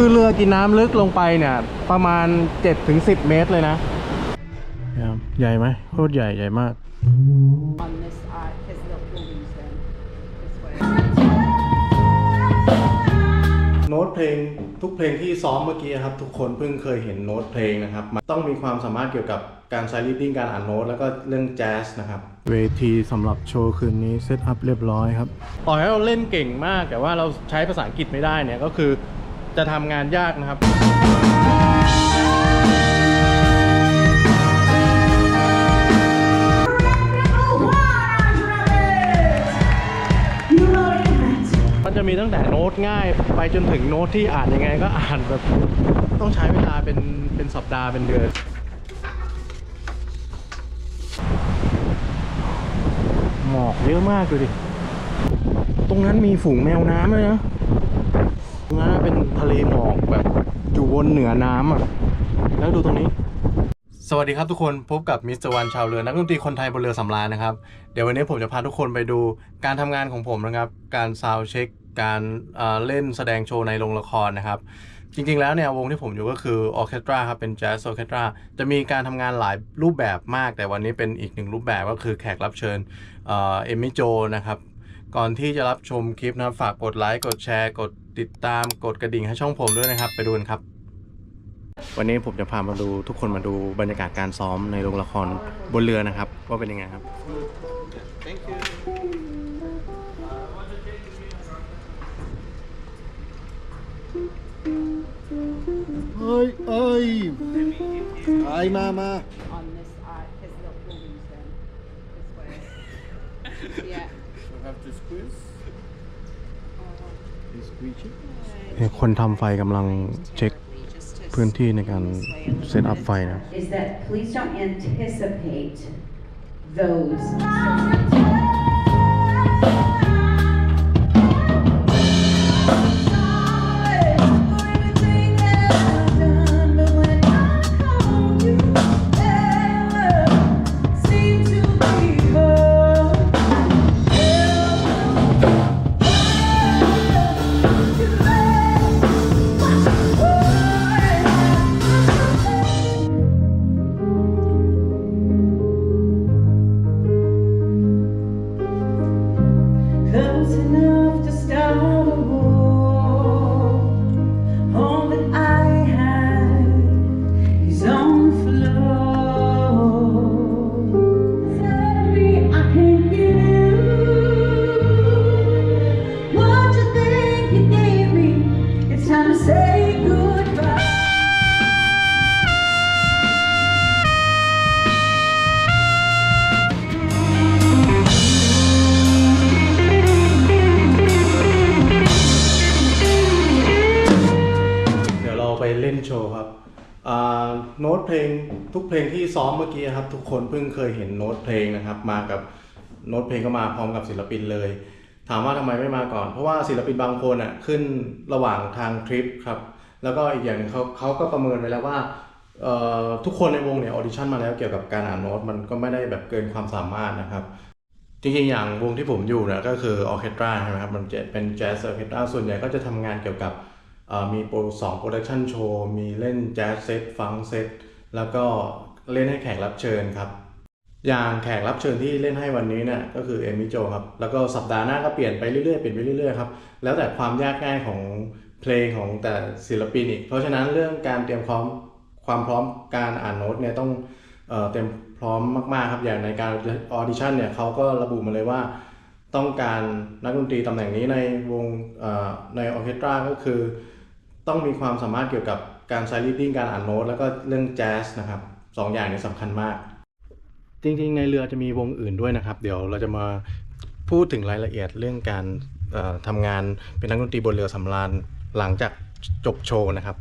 คือเรือกินน้ำลึกลงไปเนี่ย ประมาณ 7-10 เมตรเลยนะใหญ่ไหมโคตรใหญ่ใหญ่มาก on this uh, his little buildings then this way. โน้ตเพลงทุกเพลงที่ซ้อมเมื่อกี้ครับ ทุกคนเพิ่งเคยเห็นโน้ตเพลงนะครับมันต้องมีความสามารถเกี่ยวกับการใช้รีดดิ้งการอ่านโน้ตแล้วก็เรื่องแจ๊สนะครับ เวทีสำหรับโชว์คืนนี้เซตอัพเรียบร้อยครับต่อให้เราเล่นเก่งมากแต่ว่าเราใช้ภาษาอังกฤษไม่ได้เนี่ยก็คือ จะทำงานยากนะครับมันจะมีตั้งแต่โน้ตง่ายไปจนถึงโน้ตที่อ่านยังไงก็อ่านแบบต้องใช้เวลาเป็นเป็นสัปดาห์เป็นเดือนหมอกเยอะมากดูดิ ตรงนั้นมีฝูงแมวน้ำเลยนะ นั้นเป็นทะเลหมอกแบบอยู่บนเหนือน้ำอะ แล้วดูตรงนี้ สวัสดีครับทุกคนพบกับมิสเตอร์วันชาวเรือนักดนตรีคนไทยบนเรือสำราญนะครับ เดี๋ยววันนี้ผมจะพาทุกคนไปดูการทำงานของผมนะครับ การซาวเช็ค การเอ่อเล่นแสดงโชว์ในโรงละครนะครับ จริงๆแล้วเนี่ยวงที่ผมอยู่ก็คือออเคสตราครับเป็นแจ๊สออเคสตราจะมีการทำงานหลายรูปแบบมาก แต่วันนี้เป็นอีกหนึ่งรูปแบบก็คือแขกรับเชิญเอ่อเอมมี่โจนะครับก่อนที่จะรับชมคลิปนะครับฝากกดไลค์กดแชร์กด ติดตามกดกระดิ่งให้ช่องผมด้วยนะครับ ไปดูกันครับ วันนี้ผมจะพามาดูทุกคนมาดูบรรยากาศการซ้อมในโรงละครบนเรือนะครับ ว่าเป็นยังไงครับ เอ้ยเอ้ยไอมามา On this uh, his little buildings then this way. yeah. We have to squeeze. Is squeezing? คนทำไฟกำลังเช็คพื้นที่ในการเซตอัพไฟนะครับ is that please don't anticipate those. โน้ตเพลงทุกเพลงที่ซ้อมเมื่อกี้ครับทุกคนเพิ่งเคยเห็นโน้ตเพลงนะครับมากับโน้ตเพลงก็มาพร้อมกับศิลปินเลย ถามว่าทำไมไม่มาก่อน เพราะว่าศิลปินบางคนอะขึ้นระหว่างทางทริปครับแล้วก็อีกอย่างหนึงเขาเขาก็ประเมินไว้แล้วว่าทุกคนในวงเนี่ยออดิชั่นมาแล้วเกี่ยวกับการอ่านโน้ตมันก็ไม่ได้แบบเกินความสามารถนะครับจริงๆอย่างวงที่ผมอยู่นี่ยก็คือออเคสตราใช่ไหมครับมันจะเป็นแจ๊สออเคสตราส่วนใหญ่ก็จะทำงานเกี่ยวกับ มีโปรสองโปรดักชันโชว์ มีเล่นแจ๊สเซตฟังเซตแล้วก็เล่นให้แขกรับเชิญครับ อย่างแขกรับเชิญที่เล่นให้วันนี้เนี่ยก็คือเอมิโจครับ แล้วก็สัปดาห์หน้าก็เปลี่ยนไปเรื่อยๆเปลี่ยนไปเรื่อยๆครับ แล้วแต่ความยากง่ายของเพลงของแต่ศิลปินอีก เพราะฉะนั้นเรื่องการเตรียมพร้อมความพร้อมการอ่านโน้ตเนี่ยต้องเออเตรียมพร้อมมากๆครับ อย่างในการออดิชั่นเนี่ยเขาก็ระบุมาเลยว่าต้องการนักดนตรีตำแหน่งนี้ในวงในออเคสตราก็คือ ต้องมีความสามารถเกี่ยวกับการใช้รีดดิ้งการอ่านโน้ตแล้วก็เรื่องแจ๊สนะครับสองอย่างนี้สำคัญมาก จริงๆ ในเรือจะมีวงอื่นด้วยนะครับ เดี๋ยวเราจะมาพูดถึงรายละเอียดเรื่องการทำงานเป็นนักดนตรีบนเรือสำราญหลังจากจบโชว์นะครับ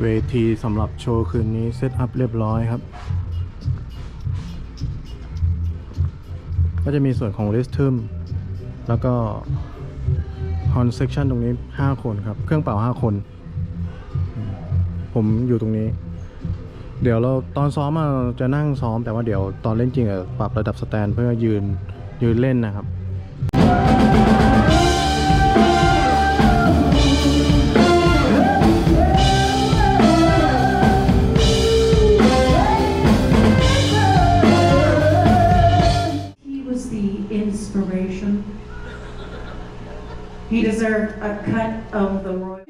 เวทีสำหรับโชว์คืนนี้เซตอัพเรียบร้อยครับ ก็จะมีส่วนของ r ิสทึมแล้วก็ ฮอนเซ็กชันตรงนี้ 5 คนครับ เครื่องเป่า 5 คน ผมอยู่ตรงนี้ เดี๋ยวเราตอนซ้อมเราจะนั่งซ้อมแต่ว่าเดี๋ยวตอนเล่นจริงอะปรับระดับสแตนเพื่อยืนยืนเล่นนะครับ He deserved a cut of the royalty.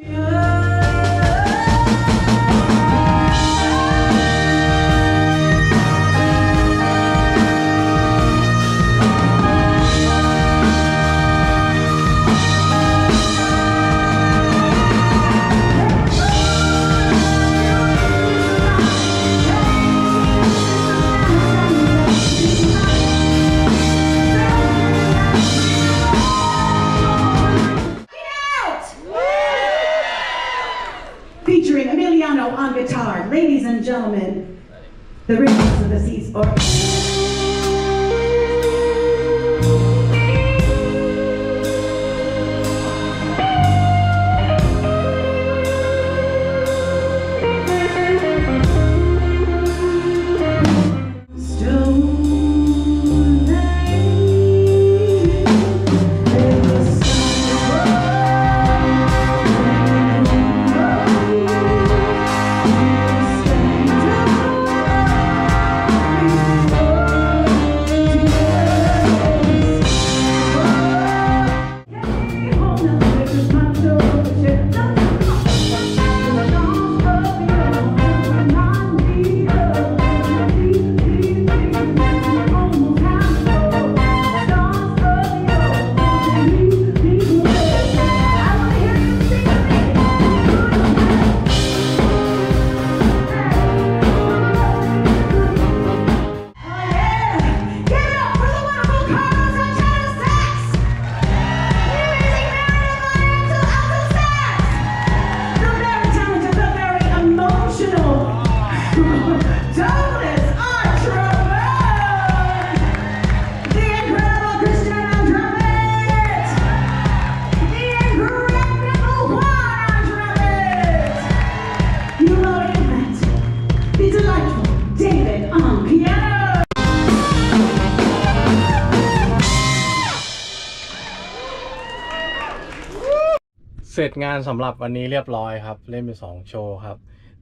On guitar, ladies and gentlemen, the Rhythms of the Seas Orchestra. ร็จงานสำหรับวันนี้เรียบร้อยครับ เล่นไปสองโชว์ครับ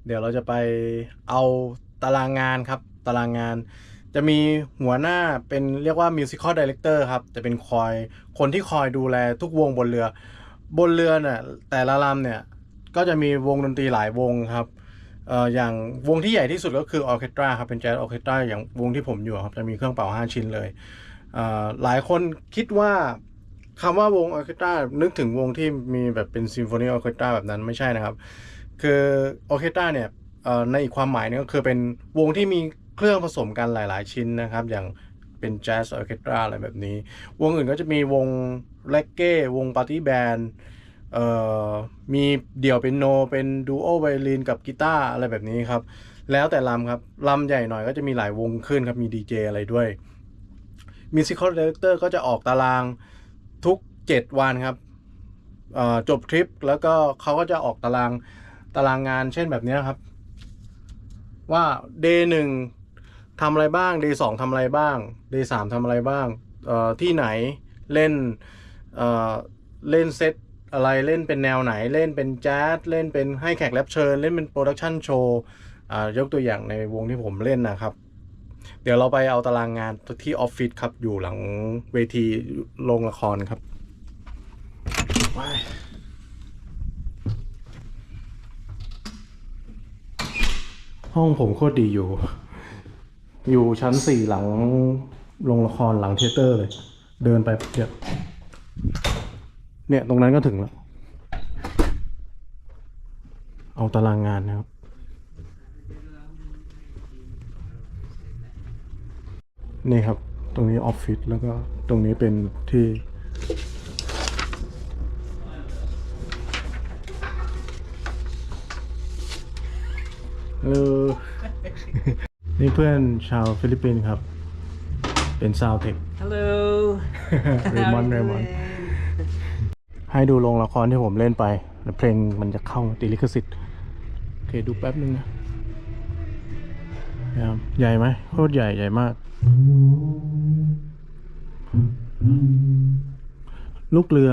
เดี๋ยวเราจะไปเอาตารางงานครับ ตารางงาน จะมีหัวหน้าเป็นเรียกว่ามิวสิค l ลดีเลกเตอร์ครับ จะเป็นคอยคนที่คอยดูแลทุกวงบนเรือ บนเรือเนี่ยแต่ละลำเนี่ย ก็จะมีวงดนตรีหลายวงครับเอ่ออย่างวงที่ใหญ่ที่สุดก็คือออเคสตราครับเป็นแจ๊สออเคสตราอย่างวงที่ผมอยู่ครับจะมีเครื่องเป่า5ชิ้นเลยเอ่อหลายคนคิดว่า คำว่าวงออเคสตรานึกถึงวงที่มีแบบเป็นซิมโฟนีออเคสตราแบบนั้นไม่ใช่นะครับ คือออเคสตราเนี่ยในอีกความหมายนึงก็คือเป็นวงที่มีเครื่องผสมกันหลาย ๆ ชิ้นนะครับ อย่างเป็นแจ๊สออเคสตราอะไรแบบนี้ วงอื่นก็จะมีวงเลกเก้วงปาร์ตี้แบนด์มีเดี่ยวเป็นโน เป็นดูโอไวโอลินกับกีตาร์อะไรแบบนี้ครับ แล้วแต่ลำครับลำใหญ่หน่อยก็จะมีหลายวงขึ้นครับ มีดีเจอะไรด้วย Musical Director ก็จะออกตาราง ทุก7วันครับจบทริปแล้วก็เขาก็จะออกตารางตารางงานเช่นแบบนี้ครับ ว่า day หนึ่งทำอะไรบ้าง day สองทำอะไรบ้าง day สามทำอะไรบ้างที่ไหนเล่นเเล่นเซตอะไรเล่นเป็นแนวไหนเล่นเป็นแจ๊สเล่นเป็นให้แขกรับเชิญ เล่นเป็นโปรดักชันโชว์อ่ายกตัวอย่างในวงที่ผมเล่นนะครับ เดี๋ยวเราไปเอาตารางงานที่ออฟฟิศครับ อยู่หลังเวทีโรงละครครับห้องผมโคตรดีอยู่ อยู่ชั้นสี่หลังโรงละครหลังเทเตอร์เลย เดินไปเดียวเนี่ย ตรงนั้นก็ถึงแล้ว เอาตารางงานนะครับ นี่ครับ ตรงนี้ออฟฟิศแล้วก็ตรงนี้เป็นที่เออนี่เพื่อนชาวฟิลิปปินส์ครับ เป็นซาวเทค Hello. เรมอน How เร you มอน doing? ให้ดูโรงละครที่ผมเล่นไป แล้วเพลงมันจะเข้าติดลิขสิทธิ์ โอเค ดูแป๊บนึงนะนะครับใหญ่ไหมโคตรใหญ่ใหญ่มาก ลูกเรือ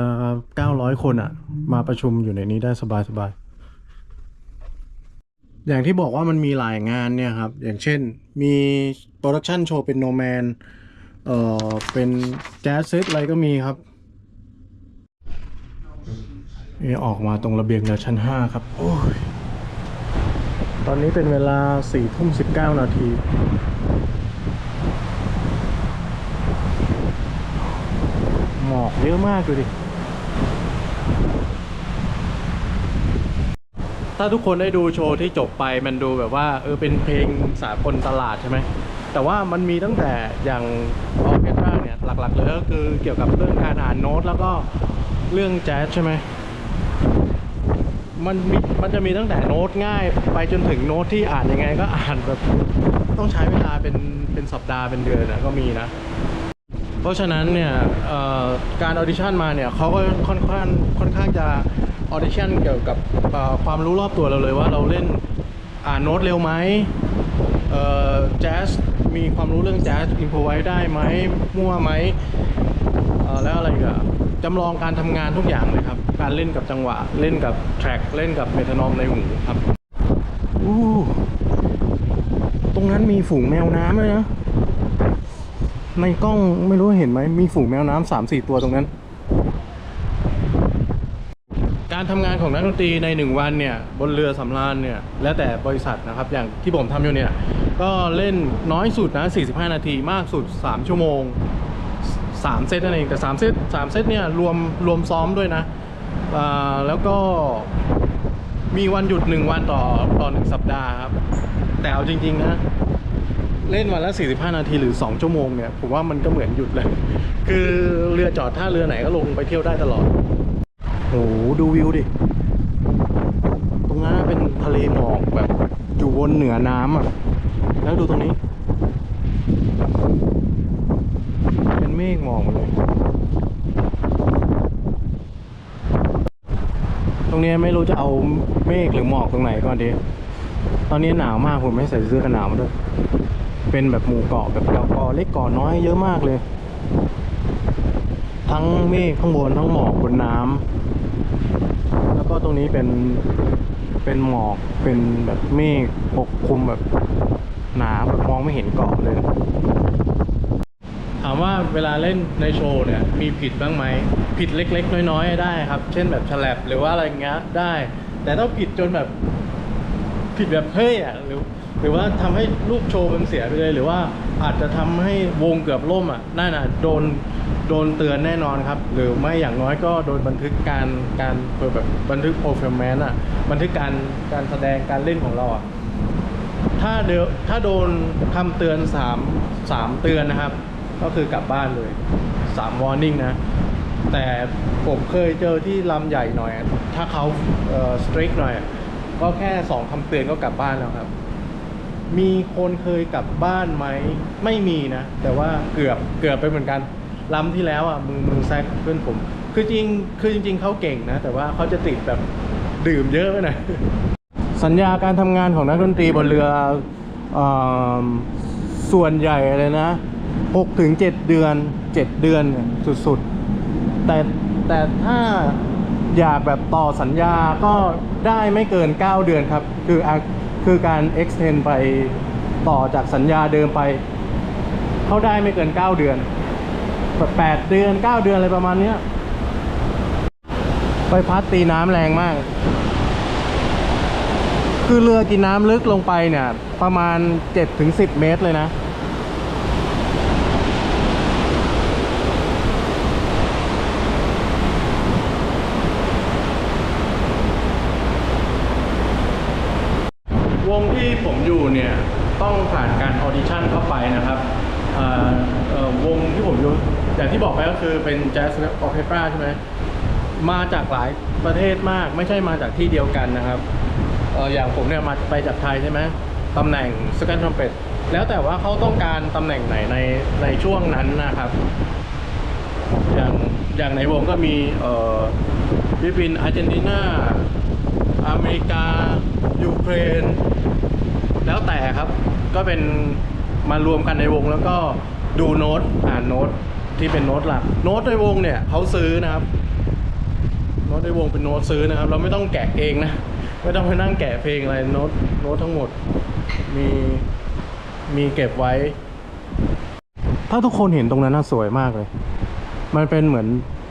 900คนอะมาประชุมอยู่ในนี้ได้สบายสบายๆอย่างที่บอกว่ามันมีหลายงานเนี่ยครับ อย่างเช่นมีโปรดักชันโชว์เป็นโนแมน เอ่อ เป็นแจ๊สเซตอะไรก็มีครับนี่ออกมาตรงระเบียงเรือชั้นห้าครับ โอ้ย ตอนนี้เป็นเวลาสี่ทุ่มสิบเก้านาที มอกเยอะมากดูดิ ถ้าทุกคนได้ดูโชว์ที่จบไปมันดูแบบว่าเออเป็นเพลงสากลตลาดใช่ไหม แต่ว่ามันมีตั้งแต่อย่างออเคสตราเนี่ยหลักๆเลยก็คือเกี่ยวกับเรื่องการอ่านโน้ตแล้วก็เรื่องแจ๊สใช่ไหมมันมีมันจะมีตั้งแต่โน้ตง่าย ไปจนถึงโน้ตที่อ่านยังไงก็อ่านแบบต้องใช้เวลาเป็นเป็นสัปดาห์เป็นเดือนนะก็มีนะ เพราะฉะนั้นเนี่ยการออดิชั่นมาเนี่ยเขาก็ค่อนข้างค่อนข้างจะออดิชั่นเกี่ยวกับความรู้รอบตัวเราเลยว่าเราเล่นอ่านโน้ตเร็วไหมแจ๊สมีความรู้เรื่องแจ๊สอินโฟไว้ได้ไหมมั่วไหมแล้วอะไรกับจำลองการทำงานทุกอย่างเลยครับ การเล่นกับจังหวะ เล่นกับแทร็กเล่นกับเมทานอมในหูครับอู้ตรงนั้นมีฝูงแมวน้ำเลยนะ ในกล้องไม่รู้เห็นไหมมีฝูงแมวน้ำสามสี่ตัวตรงนั้น การทำงานของนักดนตรีในหนึ่งวันเนี่ยบนเรือสำราญเนี่ยแล้วแต่บริษัทนะครับอย่างที่ผมทำอยู่เนี่ยก็เล่นน้อยสุดนะ45 นาทีมากสุด 3 ชั่วโมง 3 เซตนั่นเองแต่ 3 เซต3เซตเนี่ยรวมรวมซ้อมด้วยนะแล้วก็มีวันหยุด 1 วันต่อต่อหนึ่งสัปดาห์ครับ แต่เอาจริง ๆ นะ เล่นวันละ 45 นาทีหรือ 2 ชั่วโมงเนี่ย ผมว่ามันก็เหมือนหยุดเลย คือเรือจอดท่าเรือไหนก็ลงไปเที่ยวได้ตลอดโอ้โหดูวิวดิ ตรงนั้นเป็นทะเลหมอกแบบอยู่บนเหนือน้ำอะ แล้วดูตรงนี้ เป็นเมฆหมอกหมดเลย ตรงนี้ไม่รู้จะเอาเมฆหรือหมอกตรงไหนก่อนดี ตอนนี้หนาวมากผมไม่ใส่เสื้อกันหนาวมาด้วย เป็นแบบหมู่เกาะแบบเกาะเกาะเล็กเกาะน้อยเยอะมากเลย ทั้งเมฆข้างบนทั้งหมอกบนน้ำแล้วก็ตรงนี้เป็นเป็นหมอกเป็นแบบเมฆปกคลุมแบบหนาแบบมองไม่เห็นเกาะเลย ถามว่าเวลาเล่นในโชว์เนี่ยมีผิดบ้างไหมผิดเล็ก ๆ น้อยๆได้ครับ เช่นแบบฉลับหรือว่าอะไรเงี้ยได้ แต่ต้องผิดจนแบบผิดแบบเฮ้ยอะหรือ หรือว่าทำให้รูปโชว์มันเสียไปเลย หรือว่าอาจจะทำให้วงเกือบล่มอะนั่นน่ะโดนโดนเตือนแน่นอนครับ หรือไม่อย่างน้อยก็โดนบันทึกการการแบบบันทึกโปรแกรมแมนอะบันทึกการการแสดงการเล่นของเราอะถ้าเดยวถ้าโดนคำเตือนสามสามเตือนนะครับ ก็คือกลับบ้านเลยสามวอร์นิ่งนะแต่ผมเคยเจอที่ลำใหญ่หน่อย ถ้าเขาเอ่อสตริกหน่อย ก็แค่สองคำเตือนก็กลับบ้านแล้วครับ มีคนเคยกลับบ้านไหมไม่มีนะ แต่ว่าเกือบเกือบไปเหมือนกันล้ำที่แล้วอะมือมือแซกเพื่อนผม คือจริงคือจริง ๆเขาเก่งนะ แต่ว่าเขาจะติดแบบดื่มเยอะไปหน่อยสัญญาการทำงานของนักดนตรีบนเรือเออส่วนใหญ่เลยนะ6ถึง7เดือน7เดือนสุดๆ แต่แต่ถ้าอยากแบบต่อสัญญาก็ได้ไม่เกิน 9 เดือนครับ คือ คือการ extend ไปต่อจากสัญญาเดิมไป เขาได้ไม่เกิน 9 เดือนแบบ8เดือน 9 เดือนอะไรประมาณเนี้ยใบพัดตีน้ำแรงมาก คือเรือกินน้ำลึกลงไปเนี่ย ประมาณ 7-10 เมตรเลยนะ วงที่ผมอยู่เนี่ย ต้องผ่านการออดิชั่นเข้าไปนะครับเอ่อเอ่อวงที่ผมอยู่อย่างที่บอกไปก็คือ เป็นแจ๊สออเคสตราใช่ไหมมาจากหลายประเทศมากไม่ใช่มาจากที่เดียวกันนะครับเอออย่างผมเนี่ยมาไปจากไทยใช่ไหมตำแหน่งสแกนทรัมเป็ตแล้วแต่ว่าเขาต้องการตำแหน่งไหนในในช่วงนั้นนะครับ อย่างอย่างในวงก็มีเอ่อฟิลิปปินส์อาร์เจนตินาอเมริกา ยูเครน แล้วแต่ครับก็เป็นมารวมกันในวงแล้วก็ดูโน้ตอ่านโน้ต ที่เป็นโน้ตหลัก โน้ตในวงเนี่ยเขาซื้อนะครับ โน้ตในวงเป็นโน้ตซื้อนะครับ เราไม่ต้องแกะเองนะ ไม่ต้องไปนั่งแกะเพลงอะไร โน้ต โน้ตทั้งหมด มี มีเก็บไว้ ถ้าทุกคนเห็นตรงนั้นน่าสวยมากเลย มันเป็นเหมือน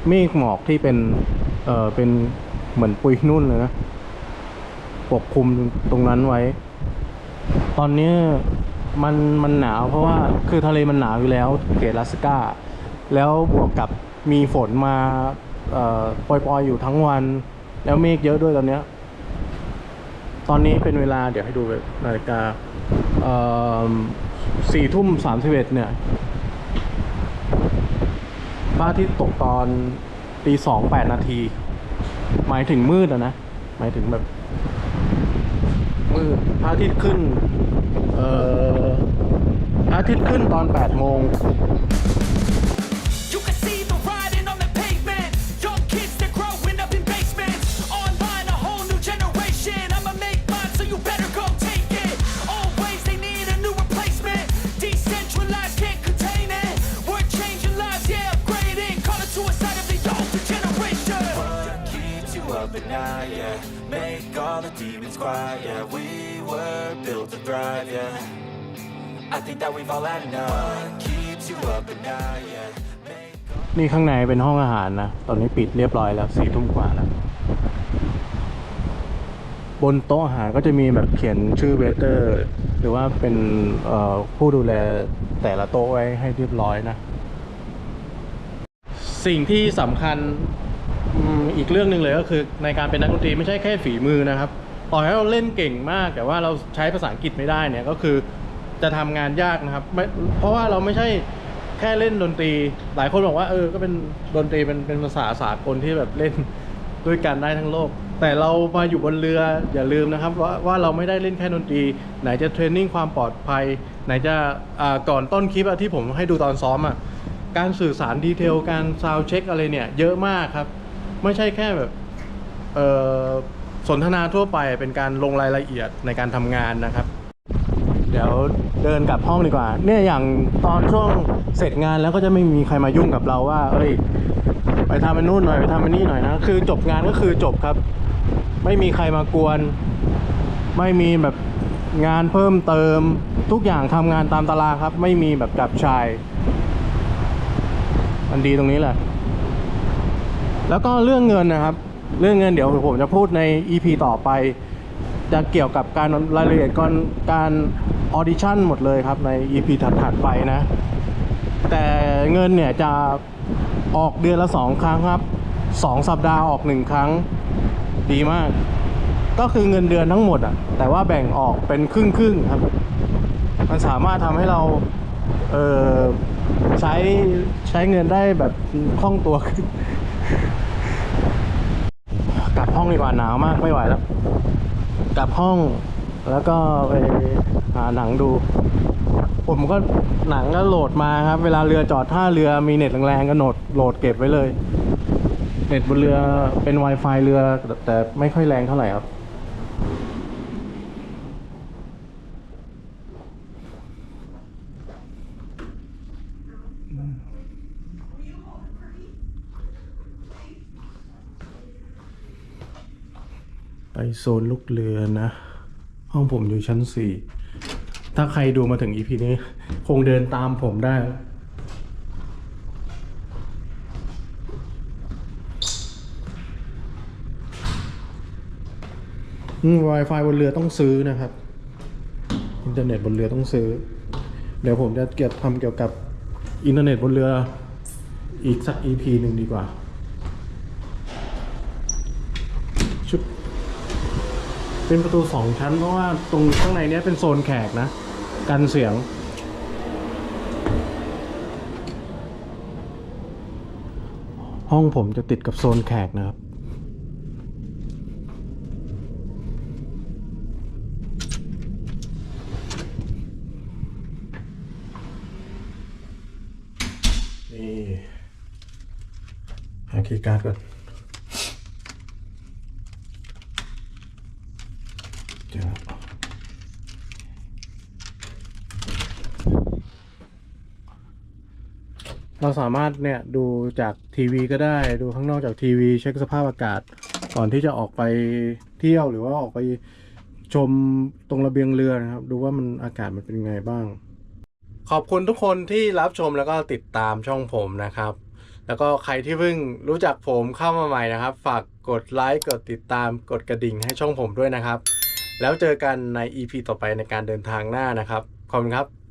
เมฆหมอกที่เป็น เออเป็นเหมือนปุยนุ่นเลยนะ ปกคลุมตรงนั้นไว้ ตอนนี้มันมันหนาวเพราะว่าคือทะเลมันหนาวอยู่แล้วเขตลาสกา แล้วบวกกับมีฝนมาปล่อยๆอยู่ทั้งวัน แล้วเมฆเยอะด้วยตอนเนี้ย ตอนนี้เป็นเวลาเดี๋ยวให้ดูนาฬิกาสี่ทุ่มสามสิบเอ็ดเนี่ยพระอาทิตย์ตกตอนตีสองแปดนาที หมายถึงมืดอะนะ หมายถึงแบบ มืดพระอาทิตย์ขึ้น เอ่อพระอาทิตย์ขึ้นตอนแปดโมง that we've all had enough keeps you up at night, yeah นี่ข้างในเป็นห้องอาหารนะ ตอนนี้ปิดเรียบร้อยแล้วสี่ทุ่มกว่าแล้ว บนโต๊ะอาหารก็จะมีแบบเขียนชื่อเวเตอร์ หรือว่าเป็นผู้ดูแลแต่ละโต๊ะไว้ให้เรียบร้อยนะ สิ่งที่สำคัญอีกเรื่องหนึ่งเลยก็คือในการเป็นนักดนตรีไม่ใช่แค่ฝีมือนะครับ ต่อให้เราเล่นเก่งมาก แต่ว่าเราใช้ภาษาอังกฤษไม่ได้เนี่ยก็คือ จะทำงานยากนะครับไม่เพราะว่าเราไม่ใช่แค่เล่นดนตรี หลายคนบอกว่าเออก็เป็นดนตรีเป็นเป็นภาษาสากลที่แบบเล่นด้วยกันได้ทั้งโลก แต่เรามาอยู่บนเรืออย่าลืมนะครับว่าว่าเราไม่ได้เล่นแค่ดนตรี ไหนจะเทรนนิ่งความปลอดภัย ไหนจะอ่าก่อนต้นคลิปที่ผมให้ดูตอนซ้อมอะการสื่อสารดีเทลการซาวเช็คอะไรเนี่ย เยอะมากครับ ไม่ใช่แค่แบบเอ่อสนทนาทั่วไปเป็นการลงรายละเอียดในการทำงานนะครับ เดี๋ยวเดินกลับห้องดีกว่า เนี่ยอย่างตอนช่วงเสร็จงานแล้วก็จะไม่มีใครมายุ่งกับเราว่า เอ้ย ไปทำอันนู่นหน่อยไปทำอันนี้หน่อยนะ คือจบงานก็คือจบครับ ไม่มีใครมากวน ไม่มีแบบงานเพิ่มเติม ทุกอย่างทำงานตามตารางครับ ไม่มีแบบจับชาย มันดีตรงนี้แหละ แล้วก็เรื่องเงินนะครับ เรื่องเงินเดี๋ยวผมจะพูดใน EP ต่อไป จะเกี่ยวกับการรายละเอียดก่อนการออดิชั่นหมดเลยครับใน EP ถัดๆไปนะ แต่เงินเนี่ยจะออกเดือนละสองครั้งครับสองสัปดาห์ออกหนึ่งครั้งดีมาก ก็คือเงินเดือนทั้งหมดอะ แต่ว่าแบ่งออกเป็นครึ่งครึ่งๆครับ มันสามารถทำให้เราเออใช้ใช้เงินได้แบบคล่องตัวขึ้นกลับห้องดีกว่าหนาวมากไม่ไหวแล้ว กลับห้อง แล้วก็ไปหาหนังดู ผมก็หนังก็โหลดมาครับ เวลาเรือจอดท่าเรือมีเน็ตแรงๆก็โหลดโหลดเก็บไว้เลย เน็ตบนเรือเป็น Wi-Fi เรือแต่แต่ไม่ค่อยแรงเท่าไหร่ครับ โซนลูกเรือนะ ห้องผมอยู่ชั้นสี่ถ้าใครดูมาถึงอีพีนี้ คงเดินตามผมได้อืม Wi-Fi บนเรือต้องซื้อนะครับ อินเทอร์เน็ตบนเรือต้องซื้อ เดี๋ยวผมจะเกี่ยวทำเกี่ยวกับอินเทอร์เน็ตบนเรืออีกสัก EP หนึ่งดีกว่า ชุด เป็นประตูสองชั้น เพราะว่าตรงข้างในเนี้ยเป็นโซนแขกนะ กันเสียง ห้องผมจะติดกับโซนแขกนะครับนี่หาคีย์การ์ดก่อน เจอเราสามารถเนี่ยดูจากทีวีก็ได้ดูข้างนอกจากทีวี เช็คสภาพอากาศ ก่อนที่จะออกไปเที่ยวหรือว่าออกไปชมตรงระเบียงเรือนะครับ ดูว่ามันอากาศมันเป็นไงบ้าง ขอบคุณทุกคนที่รับชมแล้วก็ติดตามช่องผมนะครับ แล้วก็ใครที่เพิ่งรู้จักผมเข้ามาใหม่นะครับ ฝากกดไลค์กดติดตามกดกระดิ่งให้ช่องผมด้วยนะครับ แล้วเจอกันใน EP ต่อไปในการเดินทางหน้านะครับ ขอบคุณครับ